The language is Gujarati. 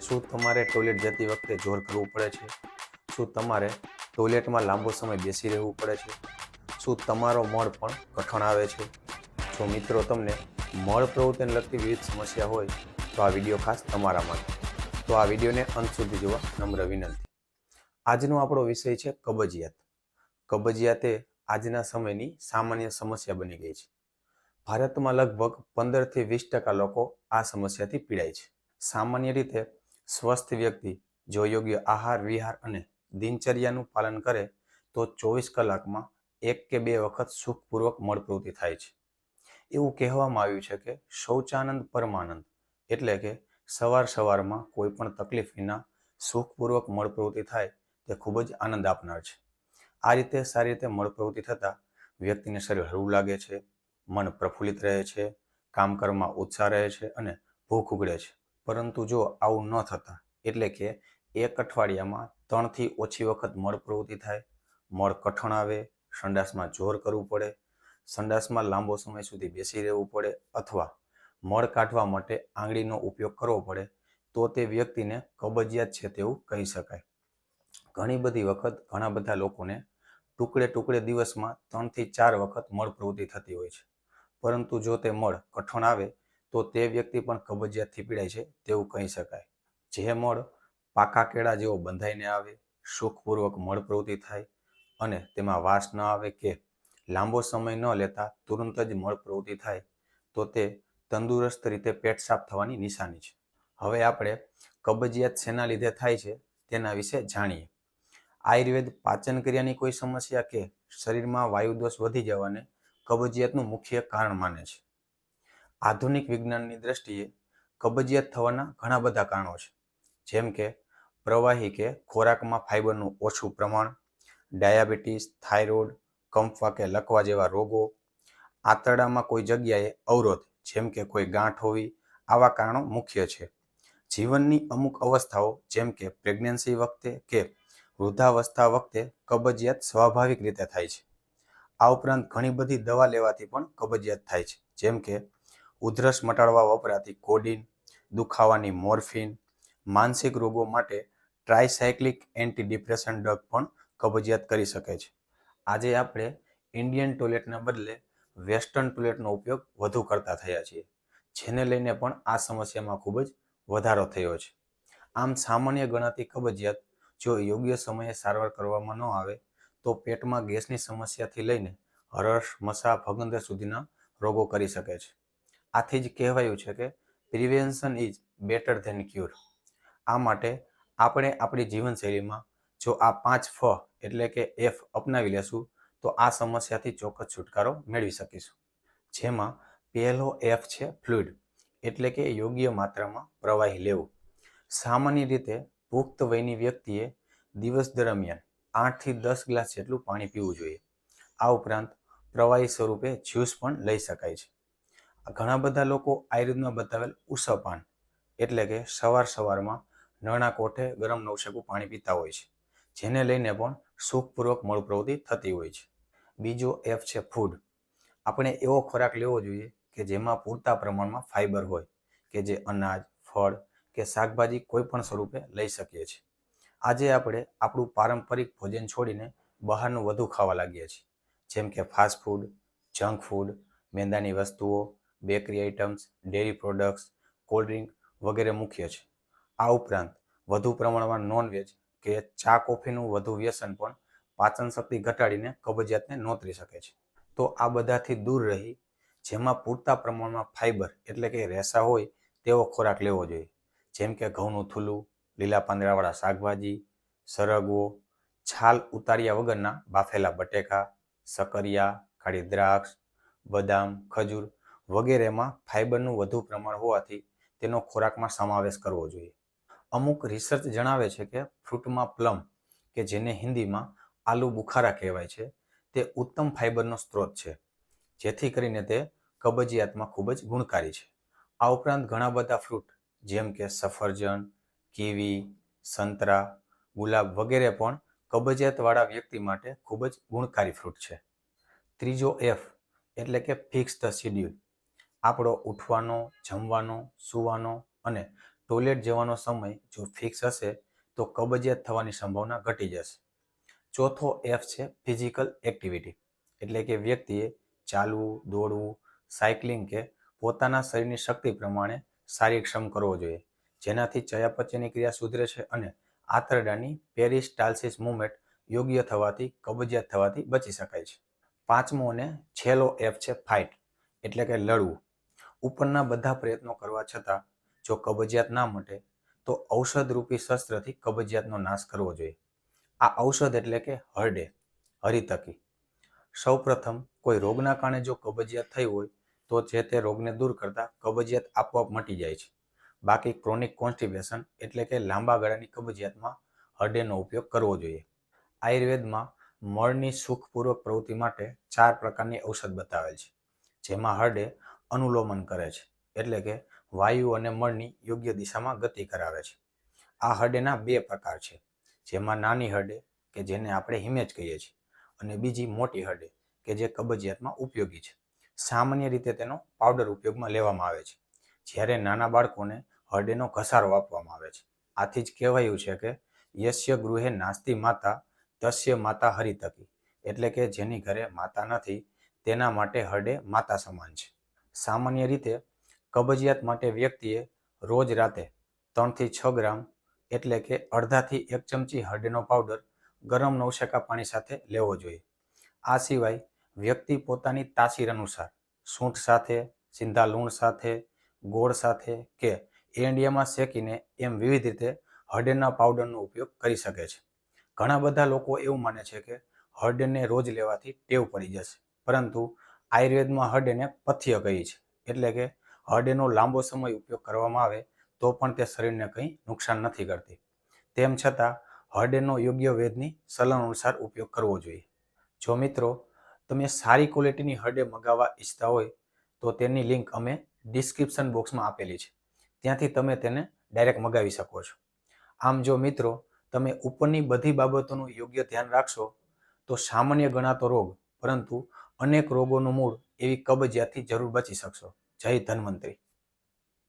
શું તમારે ટોયલેટ જતી વખતે જોર કરવું પડે છે? શું તમારે ટોયલેટમાં લાંબો સમય બેસી રહેવું પડે છે? શું તમારો મળ પણ કઠણ આવે છે? જો મિત્રો તમને મળ પ્રવૃત્તિને લગતી વિવિધ સમસ્યા હોય, તો આ વીડિયો ખાસ તમારા માટે. તો આ વિડીયોને અંત સુધી જોવા નમ્ર વિનંતી. આજનો આપણો વિષય છે કબજિયાત. કબજિયાત એ આજના સમયની સામાન્ય સમસ્યા બની ગઈ છે. ભારતમાં લગભગ પંદરથી વીસ ટકા લોકો આ સમસ્યાથી પીડાય છે. સામાન્ય રીતે સ્વસ્થ વ્યક્તિ જો યોગ્ય આહાર, વિહાર અને દિનચર્યાનું પાલન કરે, તો ચોવીસ કલાકમાં એક કે બે વખત સુખપૂર્વક મળપ્રવૃત્તિ થાય છે. એવું કહેવામાં આવ્યું છે કે શૌચાનંદ પરમાનંદ એટલે કે સવાર સવારમાં કોઈ પણ તકલીફ વિના સુખપૂર્વક મળપ્રવૃત્તિ થાય, તે ખૂબ જ આનંદ આપનાર છે. આ રીતે સારી રીતે મળપ્રવૃત્તિ થતાં વ્યક્તિને શરીર હળવું લાગે છે, મન પ્રફુલ્લિત રહે છે, કામ કરવામાં ઉત્સાહ રહે છે અને ભૂખ ઉગડે છે. પરંતુ જો આવું ન થતા, એટલે કે એક અઠવાડિયામાં ત્રણથી ઓછી વખત મળ પ્રવૃત્તિ થાય, મળ કઠણ આવે, સંડાસમાં જોર કરવું પડે, સંડાસમાં લાંબો સમય સુધી બેસી રહેવું પડે અથવા મળ કાઢવા માટે આંગળીનો ઉપયોગ કરવો પડે, તો તે વ્યક્તિને કબજિયાત છે તેવું કહી શકાય. ઘણી બધી વખત ઘણા બધા લોકોને ટુકડે ટુકડે દિવસમાં ત્રણથી ચાર વખત મળ પ્રવૃત્તિ થતી હોય છે. પરંતુ જો તે મળ કઠણ આવે તો તે વ્યક્તિ પણ કબજિયાતથી પીડાય છે તેવું કહી શકાય. જે મળ પાકા કેળા જેવો બંધાઈને આવે સુખપૂર્વક મળ પ્રવૃત્તિ થાય અને તેમાં વાસ ન આવે કે લાંબો સમય ન લેતા તુરંત જ મળ પ્રવૃત્તિ થાય, તો તે તંદુરસ્ત રીતે પેટ સાફ થવાની નિશાની છે. હવે આપણે કબજિયાત શેના લીધે થાય છે તેના વિશે જાણીએ. આયુર્વેદ પાચન ક્રિયાની કોઈ સમસ્યા કે શરીરમાં વાયુદોષ વધી જવાને કબજિયાતનું મુખ્ય કારણ માને છે. આધુનિક વિજ્ઞાનની દ્રષ્ટિએ કબજિયાત થવાના ઘણા બધા કારણો છે. જેમ કે પ્રવાહી કે ખોરાકમાં ફાઇબરનું ઓછું પ્રમાણ, ડાયાબિટીસ, થાઇરોઇડ કંફવા કે લકવા જેવા રોગો, આંતરડામાં કોઈ જગ્યાએ અવરોધ, જેમ કે કોઈ ગાંઠ હોવી, આવા કારણો મુખ્ય છે. જીવનની અમુક અવસ્થાઓ, જેમ કે પ્રેગ્નન્સી વખતે કે વૃદ્ધાવસ્થા વખતે કબજિયાત સ્વાભાવિક રીતે થાય છે. આ ઉપરાંત ઘણી બધી દવા લેવાથી પણ કબજિયાત થાય છે, જેમ કે ઉધરસ મટાડવા વપરાતી કોડિન, દુખાવાની મોર્ફિન, માનસિક રોગો માટે ટ્રાયસાયક્લિક એન્ટી ડિપ્રેશન ડ્રગ પણ કબજિયાત કરી શકે છે. આજે આપણે ઇન્ડિયન ટોયલેટના બદલે વેસ્ટર્ન ટોયલેટનો ઉપયોગ વધુ કરતા થયા છીએ, જેને લઈને પણ આ સમસ્યામાં ખૂબ જ વધારો થયો છે. આમ સામાન્ય ગણાતી કબજિયાત જો યોગ્ય સમયે સારવાર કરવામાં ન આવે, તો પેટમાં ગેસની સમસ્યાથી લઈને હરસ, મસા, ભગંદર સુધીના રોગો કરી શકે છે. આથી જ કહેવાયું છે કે prevention is better than cure આ માટે આપણે આપણી જીવનશૈલીમાં જો આ પાંચ ફ એટલે કે એફ અપનાવી લેશું, તો આ સમસ્યાથી ચોક્કસ છુટકારો મેળવી શકીશું. જેમાં પહેલો એફ છે ફ્લુઇડ એટલે કે યોગ્ય માત્રામાં પ્રવાહી લેવું. સામાન્ય રીતે પુખ્ત વયની વ્યક્તિએ દિવસ દરમિયાન આઠથી દસ ગ્લાસ જેટલું પાણી પીવું જોઈએ. આ ઉપરાંત પ્રવાહી સ્વરૂપે જ્યુસ પણ લઈ શકાય છે. ઘણા બધા લોકો આયુર્વેદમાં બતાવેલ ઉષપાન એટલે કે સવાર સવારમાં નળના કોઠે ગરમ નવશેકું પાણી પીતા હોય છે, જેને લઈને પણ સુખપૂર્વક મળ પ્રવૃત્તિ થતી હોય છે. બીજો એફ છે ફૂડ. આપણે એવો ખોરાક લેવો જોઈએ કે જેમાં પૂરતા પ્રમાણમાં ફાઇબર હોય, કે જે અનાજ, ફળ કે શાકભાજી કોઈ પણ સ્વરૂપે લઈ શકીએ છીએ. આજે આપણે આપણું પારંપરિક ભોજન છોડીને બહારનું વધુ ખાવા લાગીએ છીએ, જેમ કે ફાસ્ટ જંક ફૂડ મેંદાની વસ્તુઓ bakery items, dairy products, cold drink વગેરે મુખ્ય છે. આ ઉપરાંત વધુ પ્રમાણમાં નોનવેજ કે ચા કોફીનું વધુ વ્યસન પણ પાચન શક્તિ ઘટાડીને કબજિયાતને નોતરી શકે છે. તો આ બધાથી દૂર રહી જેમાં પૂરતા પ્રમાણમાં ફાઇબર એટલે કે રેસા હોય તેવો ખોરાક લેવો જોઈએ. જેમ કે ઘઉંનું થૂલું, લીલા પાંદડાવાળા શાકભાજી, સરગવો, છાલ ઉતાર્યા વગરના બાફેલા બટેકા, સકરિયા, કાળી દ્રાક્ષ, બદામ, ખજૂર વગેરેમાં ફાઇબરનું વધુ પ્રમાણ હોવાથી તેનો ખોરાકમાં સમાવેશ કરવો જોઈએ. અમુક રિસર્ચ જણાવે છે કે ફ્રૂટમાં પ્લમ, કે જેને હિન્દીમાં આલુ બુખારા કહેવાય છે, તે ઉત્તમ ફાઇબરનો સ્ત્રોત છે, જેથી કરીને તે કબજિયાતમાં ખૂબ જ ગુણકારી છે. આ ઉપરાંત ઘણા બધા ફ્રૂટ, જેમ કે સફરજન, કીવી, સંતરા, ગુલાબ વગેરે પણ કબજિયાતવાળા વ્યક્તિ માટે ખૂબ જ ગુણકારી ફ્રૂટ છે. ત્રીજો એફ એટલે કે ફિક્સ ધ શિડ્યુલ આપણો ઉઠવાનો, જમવાનો, સૂવાનો અને ટોયલેટ જવાનો સમય જો ફિક્સ હશે, તો કબજિયાત થવાની સંભાવના ઘટી જશે. ચોથો એફ છે ફિઝિકલ એક્ટિવિટી એટલે કે વ્યક્તિએ ચાલવું, દોડવું સાયકલિંગ કે પોતાના શરીરની શક્તિ પ્રમાણે શારીરિક શ્રમ કરવો જોઈએ. જેનાથી ચયાપચયની ક્રિયા સુધરે છે અને આંતરડાની પેરિસ્ટાલ્સિસ મુવમેન્ટ યોગ્ય થવાથી, કબજિયાત થવાથી બચી શકાય છે. પાંચમો અને છેલ્લો એફ છે ફાઇટ એટલે કે લડવું. ઉપરના બધા પ્રયત્નો કરવા છતાં, જો કબજિયાત ના મટે, તો ઔષધરૂપી શસ્ત્રથી કબજિયાતનો નાશ કરવો જોઈએ. આ ઔષધ એટલે કે હરડે, હરિતકી. સૌપ્રથમ, કોઈ રોગના કારણે જો કબજિયાત થઈ હોય, તો જે તે રોગને દૂર કરતા કબજિયાત આપોઆપ મટી જાય છે. બાકી ક્રોનિક કોન્સ્ટિપેશન એટલે કે લાંબા ગાળાની કબજિયાતમાં હરડેનો ઉપયોગ કરવો જોઈએ. આયુર્વેદમાં મળની સુખપૂર્વક પ્રવૃત્તિ માટે ચાર પ્રકારની ઔષધ બતાવેલ છે. જેમાં હરડે અનુલોમન કરે છે, એટલે કે વાયુ અને મળની યોગ્ય દિશામાં ગતિ કરાવે છે. આ હડેના બે પ્રકાર છે, જેમાં નાની હડે કે જેને આપણે હિમેજ કહીએ છીએ અને બીજી મોટી હડે કે જે કબજિયાતમાં ઉપયોગી છે. સામાન્ય રીતે તેનો પાવડર ઉપયોગમાં લેવામાં આવે છે, જ્યારે નાના બાળકોને હરડેનો ઘસારો આપવામાં આવે છે. આથી જ કહેવાયું છે કે યશ્ય ગૃહે નાસ્તી માતા તસ્ય માતા હરિતકી એટલે કે જેની ઘરે માતા નથી, તેના માટે હરડે માતા સમાન છે. સામાન્ય રીતે કબજિયાત માટે વ્યક્તિએ રોજ રાતે ત્રણથી છ ગ્રામ એટલે કે અડધાથી એક ચમચી હળદીનો પાવડર ગરમ નવશેકા પાણી સાથે લેવો જોઈએ. આ સિવાય વ્યક્તિ પોતાની તાસીર અનુસાર સૂંઠ સાથે, સિંધા લૂણ સાથે, ગોળ સાથે કે એંડિયામાં શેકીને એમ વિવિધ રીતે હરડેના પાવડરનો ઉપયોગ કરી શકે છે. ઘણા બધા લોકો એવું માને છે કે હરડેને રોજ લેવાથી ટેવ પડી જશે, પરંતુ આયુર્વેદમાં હરડેને પથ્ય કહી છે. એટલે કે હરડેનો લાંબો સમય ઉપયોગ કરવામાં આવે તો પણ તે શરીરને કંઈ નુકસાન નથી કરતી. તેમ છતાં હરડેનો યોગ્ય વેદની સલાહ અનુસાર ઉપયોગ કરવો જોઈએ. જો મિત્રો, તમે સારી ક્વોલિટીની હડે મગાવવા ઈચ્છતા હોય, તો તેની લિંક અમે ડિસ્ક્રિપ્શન બોક્સમાં આપેલી છે. ત્યાંથી તમે તેને ડાયરેક્ટ મગાવી શકો છો. આમ જો મિત્રો, તમે ઉપરની બધી બાબતોનું યોગ્ય ધ્યાન રાખશો, તો સામાન્ય ગણાતો રોગ, પરંતુ અનેક રોગોનું મૂળ એવી કબજિયાતથી જરૂર બચી શકશો. જય ધન્વંતરી.